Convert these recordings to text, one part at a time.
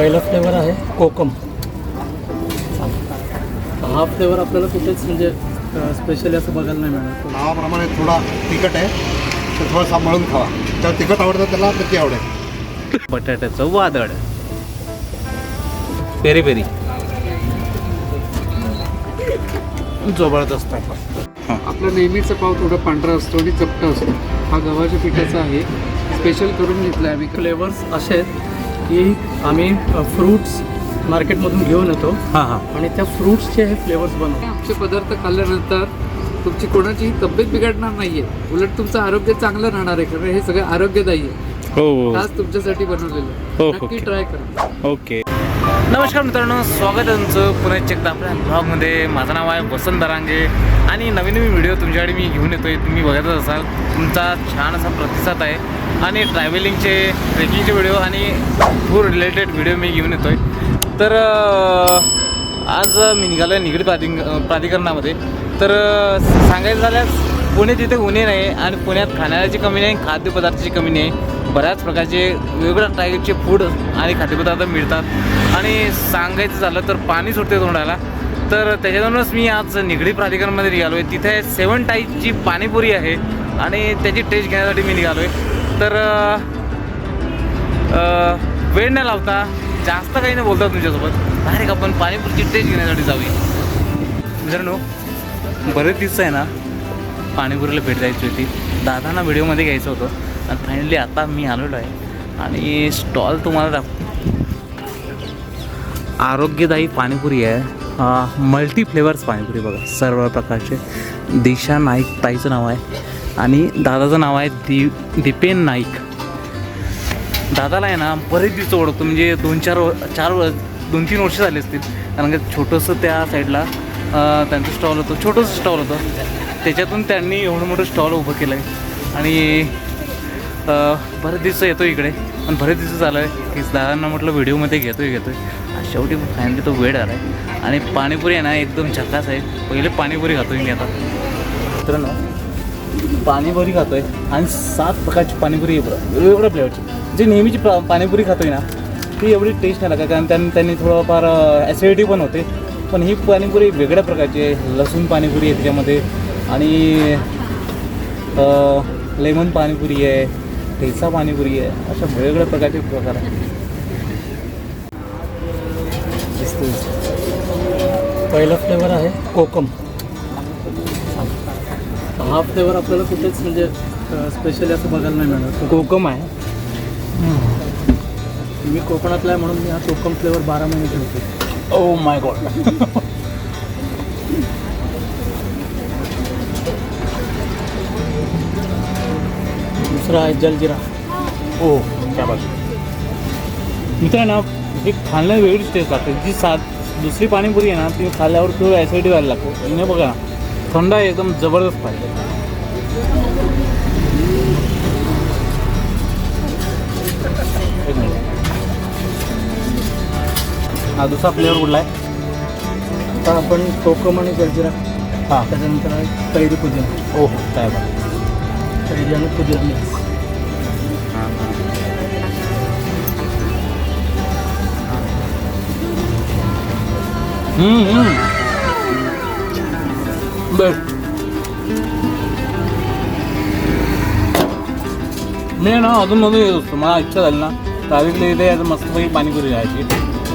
पहिला फ्लेवर आहे कोकम. हा फ्लेवर आपल्याला कुठेच म्हणजे स्पेशली असं बघायला नाही मिळणार. नावाप्रमाणे थोडा तिखट आहे तर थोडासा मळून खावा. त्याला तिखट आवडतं त्याला नक्की आवडेल. बटाट्याचं वादळ. Peri peri. जबरदस्त आहे आपला. नेहमीचा पाव थोडा पांढरा असतो आणि चपटा असतो. हा गव्हाच्या पिठाचा आहे. स्पेशल करून घेतला आहे आम्ही. फ्लेवर्स असे आहेत की आम्ही फ्रूट्स मार्केटमधून घेऊन येतो. हां हां. आणि त्या फ्रूट्सचे हे फ्लेवर्स बनवतो. आमचे पदार्थ खाल्ल्यानंतर तुमची कोणाचीही तब्येत बिघडणार नाहीये. उलट तुमचं आरोग्य चांगलं राहणार आहे कारण हे सगळं आरोग्यदायी आहे. हो खास तुमच्यासाठी बनवलेलं हो, आहे. हो. नक्की ट्राय करा. ओके. नमस्कार मित्रांनो स्वागत आहे तुमचं पुन्हा एकदा आपल्या ब्लॉगमध्ये. माझं नाव आहे वसंत दरांगे आणि नवीन नवीन व्हिडिओ तुमच्याकडे मी घेऊन येतो आहे तुम्ही बघतच असाल तुमचा छान असा प्रतिसाद आहे. आणि ट्रॅव्हलिंगचे ट्रेकिंगचे व्हिडिओ आणि टूर रिलेटेड व्हिडिओ मी घेऊन येतो आहे तर आज मी निघालो आहे निगडी प्राधिक प्राधिकरणामध्ये. तर सांगायचं झाल्यास पुणे तिथे उन्हे नाही आणि पुण्यात खाण्याची कमी नाही खाद्यपदार्थाची कमी नाही. बऱ्याच प्रकारचे वेगवेगळ्या टाईपचे फूड आणि खाद्यपदार्थ मिळतात. आणि सांगायचं झालं तर पाणी सुटते तोंडाला. तर त्याच्यातूनच मी आज निगडी प्राधिकरणमध्ये निघालो आहे तिथे सेवन टाईपची पाणीपुरी आहे आणि त्याची टेस्ट घेण्यासाठी मी निघालो आहे तर वेळ न लावता जास्त काही नाही बोलतात तुमच्यासोबत डायरेक्ट आपण पाणीपुरीची टेस्ट घेण्यासाठी जाऊया. मित्रांनो बरेच दिवस आहे ना पाणीपुरीला भेट द्यायची होती. दादांना व्हिडिओमध्ये घ्यायचं होतं. आणि फायनली आता मी आलेलो आहे. आणि स्टॉल तुम्हाला दाखव आरोग्यदायी पाणीपुरी आहे. मल्टी फ्लेवर्स पाणीपुरी बघा सर्व प्रकारचे. दिशा नाईक ताईचं नाव आहे. आणि दादाचं नाव आहे दी दीपेन नाईक. दादाला आहे ना बरेच दिवस ओळखतो म्हणजे दोन चार चार वर्ष दोन तीन वर्ष झाले असतील. कारण का छोटंसं त्या साईडला त्यांचं स्टॉल होतं छोटंसं स्टॉल होतं. त्याच्यातून त्यांनी एवढं मोठं स्टॉल उभं केलं आहे आणि बरेच दिवस येतो इकडे. पण बरेच दिवस झालं आहे की दादांना म्हटलं व्हिडिओमध्ये घेतो आहे घेतो आहे शेवटी फायनली तो वेळ आला आहे आणि पाणीपुरी आहे ना एकदम झकास आहे. पहिले पाणीपुरी खातोय मी आता. मित्रांनो पाणीपुरी खातोय आणि सात प्रकारची पाणीपुरी आहे बरं. वेगवेगळ्या फ्लेवरची जी नेहमीची पा पाणीपुरी खातोय ना ती एवढी टेस्ट नाही लागत कारण त्यांनी त्यांनी थोडंफार ॲसिडिटी पण होते. पण ही पाणीपुरी वेगळ्या प्रकारची आहे. लसूण पाणीपुरी आहे त्याच्यामध्ये आणि लेमन पाणीपुरी आहे ठेचा पाणीपुरी आहे. अशा वेगवेगळ्या प्रकारचे प्रकार आहे पहिला फ्लेवर आहे कोकम. हा फ्लेवर आपल्याला कुठेच म्हणजे स्पेशली असं बघायला नाही मिळणार. कोकम आहे. मी कोकणातला आहे म्हणून मी हा कोकम फ्लेवर बारा महिने ठेवतो. ओ माय गॉड दुसरा आहे जलजिरा. ओ क्या बात मित्रांनो हे खाल्ल्या वेगळीच टेस्ट लागते. जी सात दुसरी पाणीपुरी आहे ना ती खाल्ल्यावर थोडं ॲसिडिटी व्हायला लागतो. बघा. ना, थंड आहे एकदम जबरदस्त पाहिजे हा दुसरा फ्लेवर कुठला आहे? आता आपण कोकम आणि जलजिरा हां. त्याच्यानंतर आहे कैरी पुदिना. ओ हो काय बा कैरी आणि पुदिना मिक्स. बेस्ट मी ना अजून मधून येत असतो मला इच्छा झाली ना ट्रॅफिकला इथे यायचं मस्तपैकी पाणीपुरी खायची.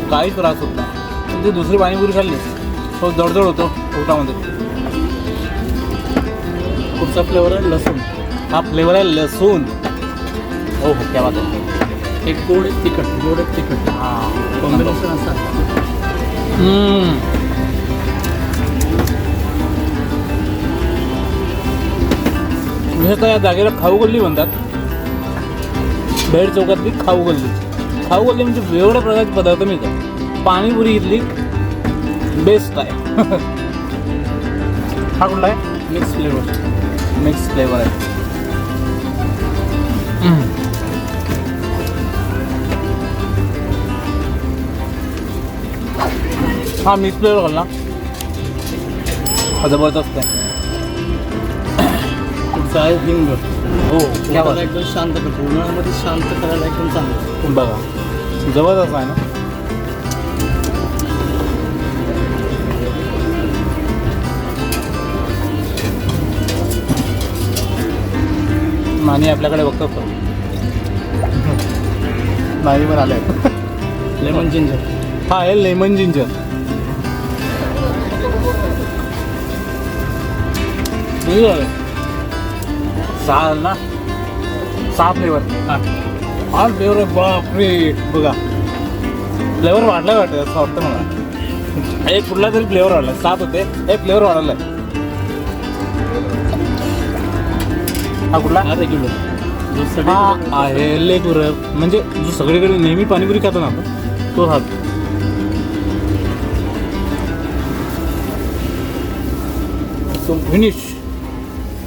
काही त्रास होत नाही. पण ती दुसरी पाणीपुरी खाल्ली. तो जडजड होतो पोटामध्ये. पुढचा फ्लेवर आहे लसूण. हा फ्लेवर आहे लसूण. हो हो क्या बात एक गोड तिखट गोड तिखट. हां कॉम्बिनेशन असं विशेषतः या जागेला खाऊ गल्ली म्हणतात. बेड चौकातली खाऊ गल्ली. खाऊ गल्ली म्हणजे वेगवेगळ्या प्रकारचे पदार्थ मिळतात. पाणीपुरी इथली बेस्ट आहे. हा कुठला आहे? मिक्स फ्लेवर मिक्स फ्लेवर आहे. हा मिक्स फ्लेवर घाल ना जबरदस्त आहे. चाय हिंग हो एकदम शांत करतो. उन्हाळ्यामध्ये शांत करायला एकदम चांगलं. बघा. जबरदस्त आहे ना? माने आपल्याकडे बघतो नाही पण आले लेमन जिंजर हा आहे लेमन जिंजर ठीक आहे सहा ना सहा फ्लेवर हा फ्लेवर बापरे. बघा. फ्लेवर वाढलाय वाटतं असं वाटतं मला. एक कुठला तरी फ्लेवर वाढला सात होते. एक फ्लेवर वाढलाय. हा कुठला? हा हा आहे लेगुर म्हणजे जो सगळीकडे नेहमी पाणीपुरी खातो ना आपण तो हा. तो फिनिश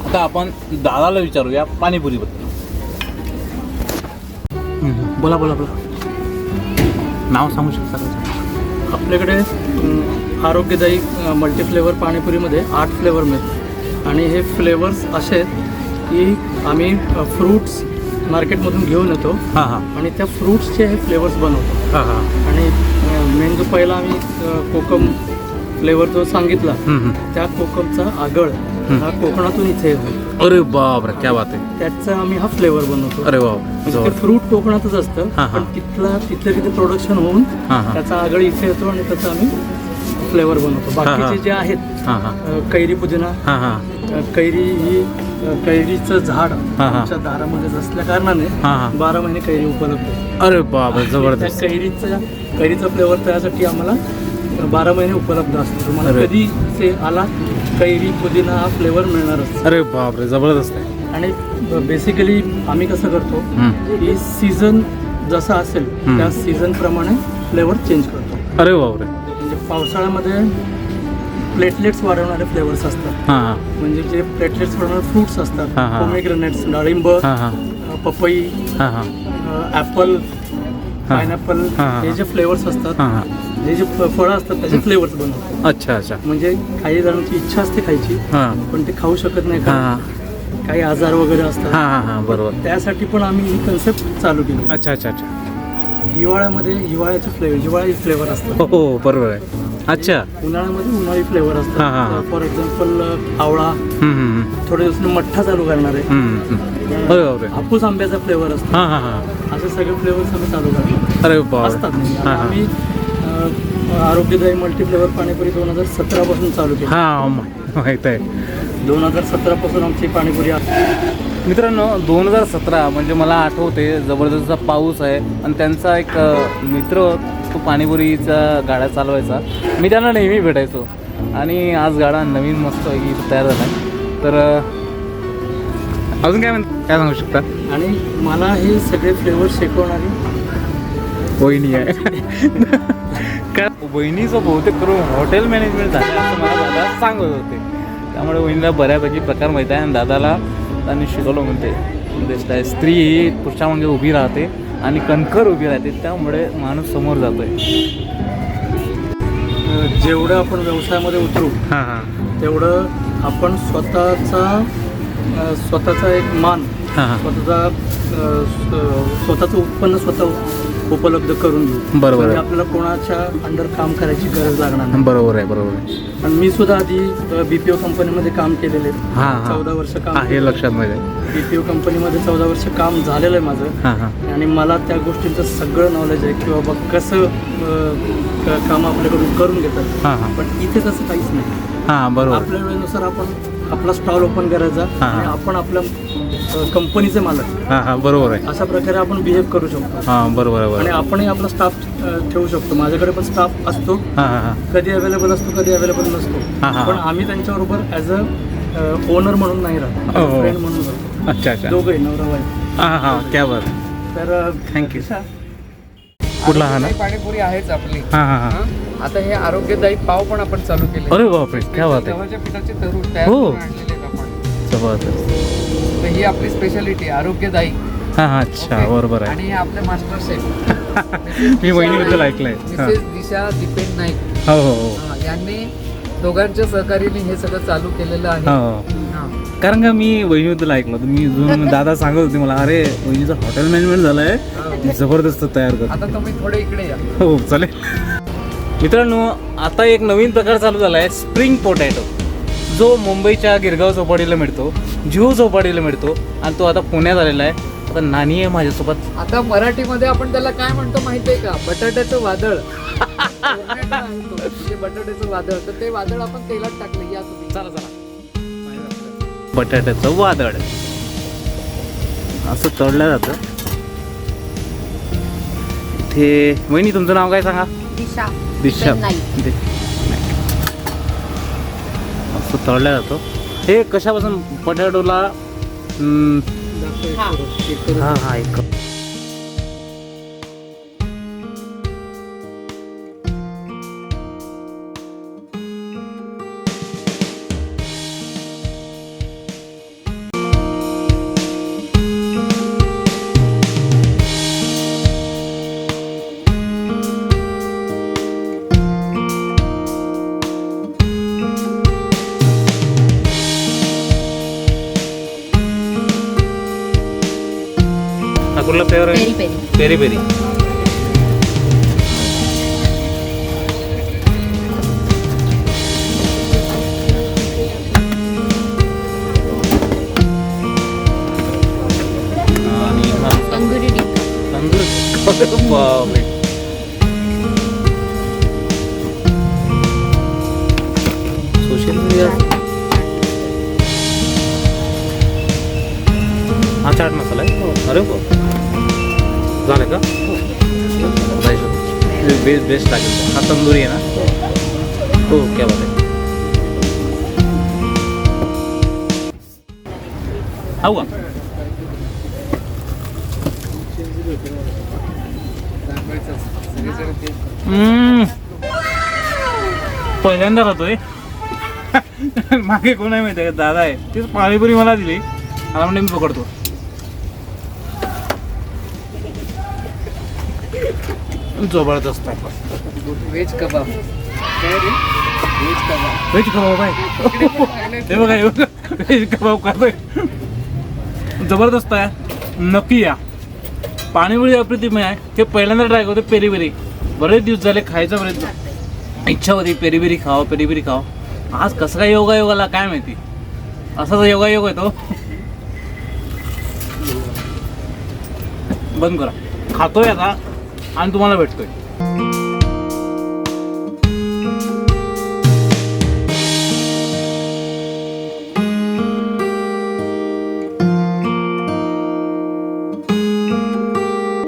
आता आपण दादाला विचारूया पाणीपुरीबद्दल. बोला बोला बोला. नाव सांगू शकता का? आपल्याकडे आरोग्यदायी मल्टी फ्लेवर पाणीपुरीमध्ये आठ फ्लेवर मिळतात. आणि हे फ्लेवर्स असे आहेत की आम्ही फ्रूट्स मार्केटमधून घेऊन येतो. हां हां. आणि त्या फ्रूट्सचे हे फ्लेवर्स बनवतो. हां हां. आणि मेन जो पहिला आम्ही कोकम फ्लेवर जो सांगितला. त्या कोकमचा आगळ. हा कोकणातून इथे येतो अरे बापरे क्या बात आहे. त्याचा आम्ही हा फ्लेवर बनवतो. अरे म्हणजे ते फ्रूट कोकणातच असतं हा, हा. पण तिथला तिथले तिथे प्रोडक्शन होऊन हां हां. त्याचा आगळ इथे येतो आणि त्याचा आम्ही फ्लेवर बनवतो. हा, हा. बाकीचे जे आहेत हां हां. अ, कैरी पुदिना हां हां. अ, कैरी ही अ, कैरीचं झाड हा, हा. आमच्या दारामध्ये असल्या कारणाने हां बारा महिने कैरी उपलब्ध आहे. अरे बापरे त्या जबरदस्त. कैरीचा कैरीचा फ्लेवर त्यासाठी आम्हाला बारा महिने उपलब्ध असतो तुम्हाला अरे. कधी ते आला कैरी पुदिना हा फ्लेवर मिळणारच अरे बापरे जबरदस्त आहे. आणि बेसिकली आम्ही कसं करतो हम्म. की सीझन जसा असेल हम्म. त्या सीझन प्रमाणे फ्लेवर चेंज करतो. अरे बापरे. म्हणजे पावसाळ्यामध्ये प्लेटलेट्स वाढवणारे फ्लेवर्स असतात. हां हां. म्हणजे जे प्लेटलेट्स वाढवणारे फ्रुट्स असतात हा, हा. पोमेग्रेनेट्स डाळिंब हां हां. पपई हां हां. ॲपल पायनॅपल हा, हा. हे जे फ्लेवर्स असतात हां हां. हे जे फ- फळं असतात त्याचे फ्लेवर्स बनवतो. अच्छा अच्छा. म्हणजे काही जणांची इच्छा असते खायची हां. पण ते खाऊ शकत नाही हां. कारण काही आजार वगैरे असतात. हां हां बरोबर. त्यासाठी पण आम्ही ही कन्सेप्ट चालू केली. अच्छा अच्छा अच्छा. हिवाळ्यामध्ये हिवाळ्याचे फ्लेवर हिवाळी फ्लेवर असतात. हो हो बरोबर आहे. अच्छा. उन्हाळ्यामध्ये उन्हाळी फ्लेवर हा, हा. असतात फॉर एक्झाम्पल आवळा. हम्म, हम्म, हम्म. थोडे दिवसांनी मठ्ठा चालू करणार आहे. हम्म, हम्म. अरे बापरे हापूस आंब्याचा फ्लेवर असतो. हां हां हां. असे सगळे फ्लेवर्स आम्ही चालू करतो अरे असतात. म्हणजे. हां हां. आम्ही आरोग्यदायी मल्टी फ्लेवर पाणीपुरी दोन हजार सतरा पासून चालू केली. हां माहीत आहे. दोन हजार सतरा पासून आमची पाणीपुरी आहे मित्रांनो दोन हजार सतरा म्हणजे मला आठवते जबरदस्त पाऊस आहे आणि त्यांचा एक मित्र तो पाणीपुरीचा गाड्या चालवायचा. मी त्यांना नेहमी भेटायचो. आणि आज गाडा नवीन मस्त इथं तयार झाला तर अजून काय म्हण काय सांगू शकता? आणि मला हे सगळे फ्लेवर शिकवणारी वहिनी आहे. का वहिनीचं बहुतेक करून हॉटेल मॅनेजमेंट झालं असं मला दादा सांगत होते. त्यामुळे वहिनीला बऱ्यापैकी प्रकार माहीत आहे आणि दादाला त्यांनी शिकवलं म्हणते बेस्ट आहे स्त्री ही पुरुषामागे उभी राहते आणि कणखर उभी राहते त्यामुळे माणूस समोर जातोय. अ, जेवढं आपण व्यवसायामध्ये उतरू हां हां. तेवढं आपण स्वतःचा स्वतःचा एक मान स्वतःचा स्वतःचं उत्पन्न स्वतः उपलब्ध करून घेऊ बरोबर म्हणजे आहे. आपल्याला कोणाच्या अंडर काम करायची गरज लागणार नाही. बरोबर आहे बरोबर आहे. आणि मी सुद्धा आधी बीपीओ कंपनीमध्ये काम केलेले हां हां. चौदा वर्ष काम आहे लक्षात माहिती आहे बीपीओ कंपनीमध्ये चौदा वर्ष काम झालेलं आहे माझं. हां हां. आणि मला त्या गोष्टींचं सगळं नॉलेज आहे की बाबा कसं अ, क- काम आपल्याकडून करून घेतात. हां हां. पण इथे तसं काहीच नाही. हां बरोबर. आपल्या वेळेनुसार आपण आपला स्टॉल ओपन करायचा हा. आणि आपण आपल्या कंपनीचे मालक. हां हां बरोबर आहे. अशा प्रकारे आपण बिहेव करू शकतो. हां बरोबर आहे आणि बरोबर आपणही आपला स्टाफ ठेवू शकतो. माझ्याकडे पण स्टाफ असतो. हां हां हां. कधी अवेलेबल असतो कधी अवेलेबल नसतो. हा, हा. पण आम्ही त्यांच्याबरोबर ॲज अ ओनर म्हणून नाही राहत. हो, हो. फ्रेंड म्हणून राहतो. अच्छा अच्छा. दोघंही नवरा वाईफ हां हां क्या बात तर अ. कशा? कुठला हा ना? पाणीपुरी आहेच आपली. हां हां हां. हं? आता हे आरोग्यदायी पाव पण आपण चालू केले. अरे बापरे क्या बात आहे. गव्हाच्या पिठाचे तरू तयार हो. करून आणलेले जबरदस्त तर ही आपली स्पेशालिटी आरोग्यदायी. हां हां अच्छा ओके? बरोबर आहे. आणि हे आपले मास्टर शेफ मी वहिनीबद्दल ऐकलंय. हां. मिसेस दिशा दीपेन नाईक. हो हो हो. हं, यांनी दोघांच्या सहकार्याने हे सगळं चालू केलेलं आहे. हो. हं. कारण का मी वहिनीबद्दल ऐकलं होतं. मी जुन दादा सांगत होते मला अरे वहिनीचं हॉटेल मॅनेजमेंट झालंय. ती जबरदस्त तयार करते. आता तुम्ही थोडे इकडे या. हो चालेल. मित्रांनो आता एक नवीन प्रकार चालू झाला आहे स्प्रिंग पोटॅटो जो मुंबईच्या गिरगाव चौपाटीला मिळतो जिओ चौपाटीला मिळतो आणि तो आता पुण्यात आलेला आहे. आता नानी आहे माझ्यासोबत. आता मराठीमध्ये आपण त्याला काय म्हणतो माहितीये का? बटाट्याचं वादळ. म्हणजे बटाट्याचं वादळ. तर ते वादळ आपण तेलात टाकलं. या तुम्ही. चला चला. बटाट्याचं वादळ. असं तळलं जातं. इथे वहिनी तुमचं नाव काय सांगा? दिशा. दिशा. नाईक. दि- असं तळलं जातं. हे कशापासून? हा. हा हा एक पेरी पेरी पेरी पेरी आणि हा तंदुरी टिक्का तंदूर बापरे सोशल मीडिया हा चाट मसाला आहे अरे बाप झालं का? बेस्ट बेस्ट लागेल. हा तंदुरी आहे ना? हो. क्या बात आहे. खाऊ का. पहिल्यांदा राहतोय. मागे कोण आहे माहिती आहे दादा आहे. तीच पाणीपुरी मला दिली. मला म्हणजे मी पकडतो. जबरदस्त आहे. व्हेज कबाब काय रे? व्हेज कबाब व्हेज कबाब आहे. हे बघा हे बघा. व्हेज कबाब करतोय जबरदस्त आहे. नक्की या. पाणीपुरी अप्रतिम आहे. ते पहिल्यांदा ट्राय करतो पेरी पेरी बरेच दिवस झाले खायचा प्रयत्न. इच्छा होती पेरी पेरी खाव पेरी पेरी खाव. आज कसं काय योगा योगाला काय माहिती? असाच योगा योग आहे तो. बंद करा. खातोय आता. आणि तुम्हाला भेटतोय.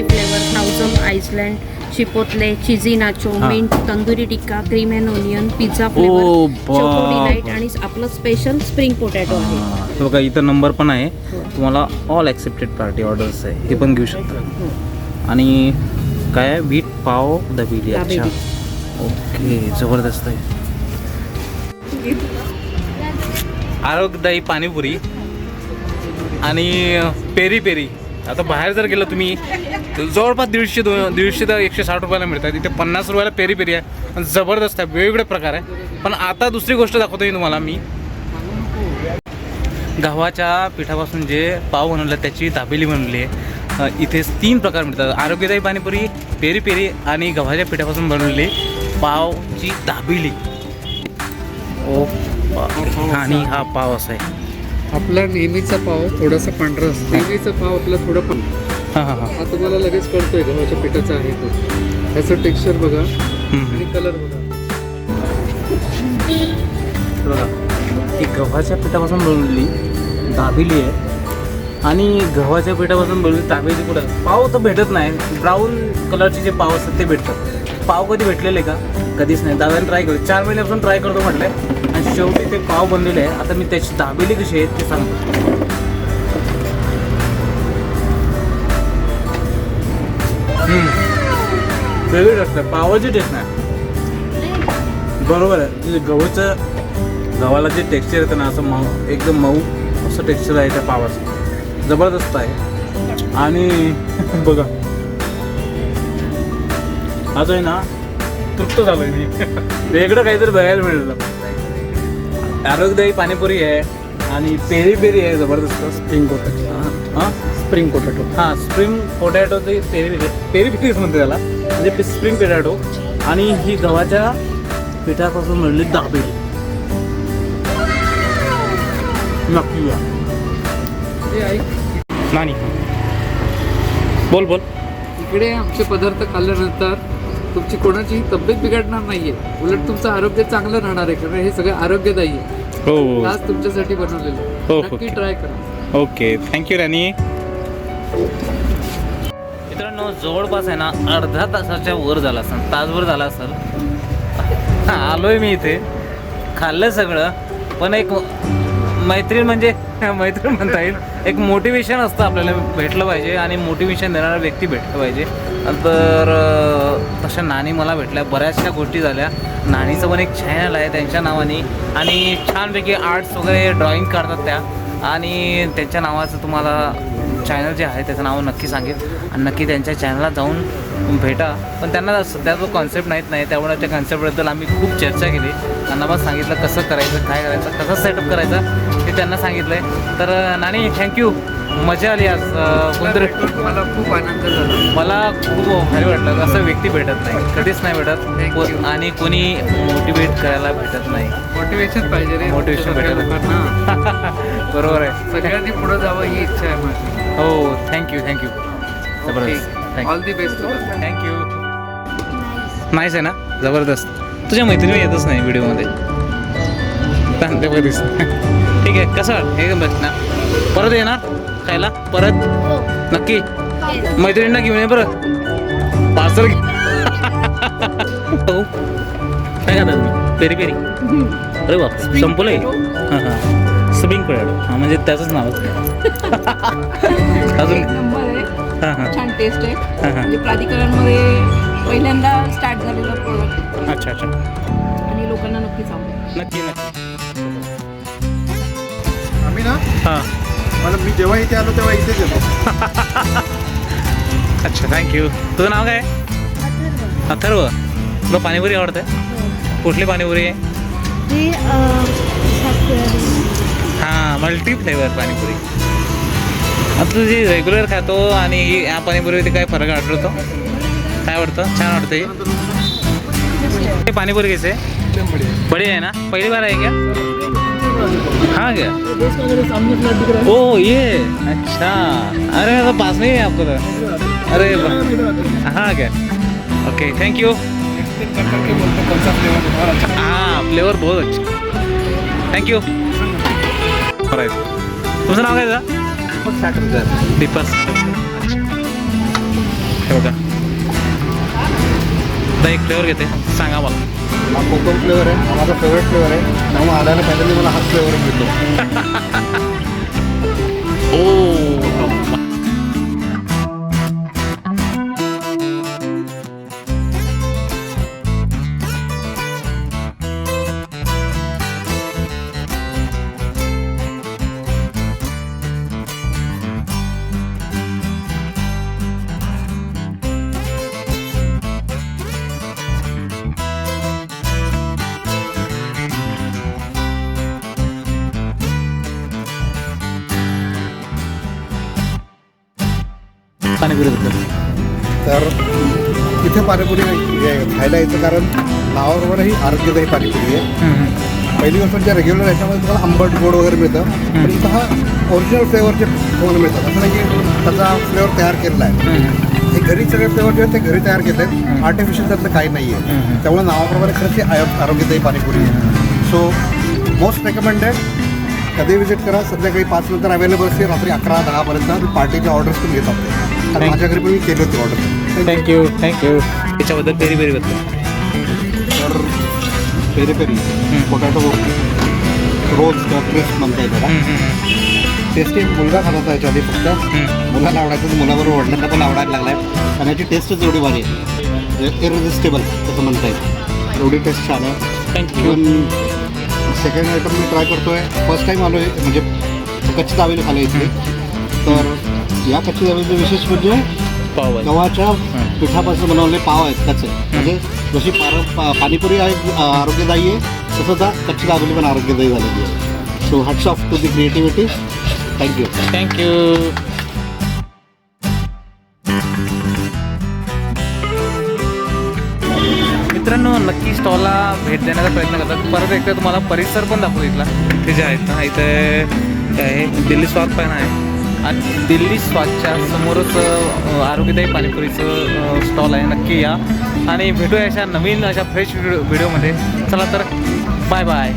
Flavour thousand island chipotle cheesy nacho हा. Mint tandoori tikka cream and onion pizza O, flavour बाप. चोको डिलाइट आणि आपलं स्पेशल स्प्रिंग पोटॅटो आहे. हे. बघा इथं नंबर पण आहे. तुम्हाला ऑल ॲक्सेप्टेड पार्टी ऑर्डर्स आहे. हे पण घेऊ शकता. आणि काय? आहे बीट पाव दबिली. अच्छा. ओके जबरदस्त आहे. आरोग्यदायी पाणीपुरी आणि पेरी पेरी. आता बाहेर जर गेलं तुम्ही तर जवळपास दीडशे दोन दीडशे ते एकशे साठ रुपयाला मिळतात. इथे पन्नास रुपयाला पेरी पेरी आहे. आणि जबरदस्त आहे. वेगवेगळे प्रकार आहे. पण आता दुसरी गोष्ट दाखवतो मी तुम्हाला मी. गव्हाच्या पिठापासून जे पाव बनवलं त्याची दाबेली बनवली आहे. अ, इथे तीन प्रकार मिळतात. आरोग्यदायी पाणीपुरी पेरी पेरी आणि गव्हाच्या पिठापासून बनवलेली पावची दाबेली. ओ आणि हा पाव असा आहे. आपला नेहमीचा पाव थोडासा पांढरा असतो. नेहमीचा पाव आपला थोडा पण हां हां हां. हा तुम्हाला लगेच कळतोय गव्हाच्या पिठाचा आहे तो. त्याचं टेक्स्चर बघा. आणि कलर बघा. बघा ही गव्हाच्या पिठापासून बनवलेली दाबेली आहे. आणि गव्हाच्या पिठापासून बनवलेली दाबेली कुठं पाव तर भेटत नाही. ब्राऊन कलरचे जे पाव असतात ते भेटतात. पाव कधी भेटलेले का? कधीच नाही. दादाने ट्राय करतो चार महिन्यापासून ट्राय करतो म्हटलंय आणि शेवटी ते पाव बनलेले आहे. आता मी त्याची दाबेली कशी आहे ते सांगतो. वेगळी टेस्ट असतं. पावाची टेस्ट नाही. बरोबर आहे. जे गव्हाचं गव्हाला जे टेक्स्चर येतं ना असं मऊ एकदम मऊ असं टेक्स्चर आहे त्या पावाचं. जबरदस्त आहे. आणि बघा. हा जो आहे ना तृप्त झालो आहे मी. वेगळं काहीतरी बघायला मिळालं. आरोग्यदायी पाणीपुरी आहे आणि पेरी पेरी आहे जबरदस्त. स्प्रिंग पोटॅटो हां? स्प्रिंग पोटॅटो हां स्प्रिंग पोटॅटो ते पेरी पेरी पेरी पेरीच म्हणते त्याला. म्हणजे स्प्रिंग पोटॅटो आणि ही गव्हाच्या पिठापासून बनलेली दाबेली. नक्की ऐक नानी बोल बोल. इकडे आमचे पदार्थ खाल्ल्यानंतर तुमची कोणाचीही तब्येत बिघडणार नाहीये. उलट तुमचं आरोग्य चांगलं राहणार आहे कारण हे सगळं आरोग्यदायी आहे. हो हो. आज तुमच्यासाठी बनवलेलं हो, आहे. हो. नक्की ट्राय करा. ओके. थँक्यू राणी मित्रांनो जवळपास आहे ना अर्धा तासाच्या वर झाला असेल. तासभर झाला असेल. हा, आलोय मी इथे. खाल्लं सगळं पण एक मैत्रीण म्हणजे मैत्रीण म्हणता येईल. एक मोटिवेशन असतं आपल्याला भेटलं पाहिजे आणि मोटिवेशन देणारा व्यक्ती भेटलं पाहिजे. तर तशा नानी मला भेटल्या. बऱ्याचशा गोष्टी झाल्या. नानीचं पण एक चॅनल आहे त्यांच्या नावाने. आणि छानपैकी आर्ट्स वगैरे ड्रॉइंग काढतात त्या. आणि त्यांच्या नावाचं तुम्हाला चॅनल जे आहे त्याचं नाव नक्की सांगेल आणि नक्की त्यांच्या चॅनलला जाऊन भेटा. पण त्यांना सध्या तो कॉन्सेप्ट माहीत नाही त्यामुळे त्या कॉन्सेप्टबद्दल आम्ही खूप चर्चा केली. त्यांना पण सांगितलं कसं करायचं काय करायचं कसं सेटअप करायचं ते त्यांना सांगितलं आहे तर नानी थँक्यू मजा आली आज कोणतरी मला खूप आनंद झाला. मला खूप भारी वाटलं. असं व्यक्ती भेटत नाही. कधीच नाही भेटत. आणि कोणी मोटिवेट करायला भेटत नाही. मोटिवेशन पाहिजे रे. लोकांना. बरोबर आहे. सगळ्यांनी पुढे जावं ही इच्छा आहे माझी. हो थँक्यू थँक्यू जबरदस्त. Thank you all the best तुला थँक्यू नाहीच आहे ना? जबरदस्त. तुझ्या मैत्रिणी येतच नाही व्हिडिओमध्ये. बघितस ठीक आहे कसं वाट हे बस ना. परत येणार खायला? परत? नक्की? मैत्रिणींना घेऊन ये बरं. पार्सल बघू काय खाता तुम्ही? Peri peri. अरे बाप संपलंय. हां हां. स्प्रिंग पोटॅटो हां म्हणजे त्याचंच नाव. अजून हां हां छान टेस्ट आहे. हां हां. म्हणजे प्राधिकरणमध्ये पहिल्यांदा स्टार्ट झालेलं प्रोडक्ट अच्छा अच्छा. आणि लोकांना नक्कीच आवडेल. नक्की नक्की. आम्ही ना हां. मला मी जेव्हा इथे आलो तेव्हा इथेच येतो. अच्छा थँक्यू तुझं नाव काय? अथर्व. तुला पाणीपुरी आवडते? कुठली पाणीपुरी? आहे हां मल्टी फ्लेवर पाणीपुरी. आता तुझी रेग्युलर खातो आणि ही या पाणीपुरीमध्ये काय फरक आढळतो काय आवडतं छान वाटतं हे? हे पाणीपुरी कैसे बडी आहे ना? पहिली बार आहे क्या हाँ क्या ओ ये. अच्छा. अरे तो पास में ही है आपको तो अरे। हाँ क्या ओके थैंक यू हाँ फ्लेवर बहुत अच्छा. थँक यू तुमचं नाव काय दादा दीपक हे बघा. आता एक फ्लेवर घेते. सांगा मला. हा कोकम फ्लेवर आहे. हा माझा फेवरेट फ्लेवर आहे. त्यामुळे आल्याला पहिल्यांदा मला हाच फ्लेवर मिळतो. ओ. खायला यायचं कारण नावाबरोबरही आरोग्यदायी पाणीपुरी आहे. पहिली गोष्ट म्हणजे रेग्युलर याच्यामध्ये तुम्हाला आंबट गोड वगैरे मिळतं. पण इथं हा ओरिजिनल फ्लेवरचे तुम्हाला मिळतात. असं नाही की त्याचा फ्लेवर तयार केलेला आहे. हे घरी सगळे फ्लेवर जे आहेत ते घरी तयार केले आहेत आर्टिफिशियल त्यातलं काही नाही आहे त्यामुळे नावाप्रमाणे खरंच ही आयो आरोग्यदायी पाणीपुरी आहे. सो मोस्ट रेकमेंडेड कधी विजिट करा. संध्याकाळी पाच नंतर अवेलेबल असते रात्री अकरा दहापर्यंत. पार्टीचे ऑर्डर्स पण घेत कारण माझ्या घरी पण मी केली होती order thank you thank you त्याच्याबद्दल पेरी पेरी बद्दल तर पेरी पेरी पोटॅटो रोज किंवा क्रिस्प म्हणता येतं टेस्टी मुलगा खात होता याच्या आधी फक्त. मुलाला आवडायचं तर मुलाबरोबर वडिलांना पण आवडायला लागलाय. आणि याची टेस्टच एवढी भारी आहे. इरेजिस्टेबल तसं म्हणता येईल. एवढी टेस्ट छान आहे. Thank you even second item me try करतो आहे फर्स्ट टाईम आलो आहे म्हणजे कच्ची दाबेली खाली इथे तर या कच्ची दाबेलीचं विशेष म्हणजे पाव भाजी. गव्हाच्या पिठापासून बनवलेले पाव आहेत त्याचे. म्हणजे जशी पार पाणीपुरी आहे आरोग्यदायी आहे तसंच कच्ची दाबेली पण आरोग्यदायी झालेली आहे. So hats off to the creativity thank you thank you मित्रांनो नक्की स्टॉलला भेट देण्याचा प्रयत्न करतात. परत एकदा तुम्हाला परिसर पण दाखवू इथला. ते जे आहेत ना इथे काय आहे, दिल्ली स्वाद पण आहे. आणि दिल्ली स्वादच्या समोरच आरोग्यदायी पाणीपुरीचं स्टॉल आहे. नक्की या. आणि भेटूया अशा नवीन अशा फ्रेश व्हिडिओ व्हिडिओमध्ये चला तर बाय बाय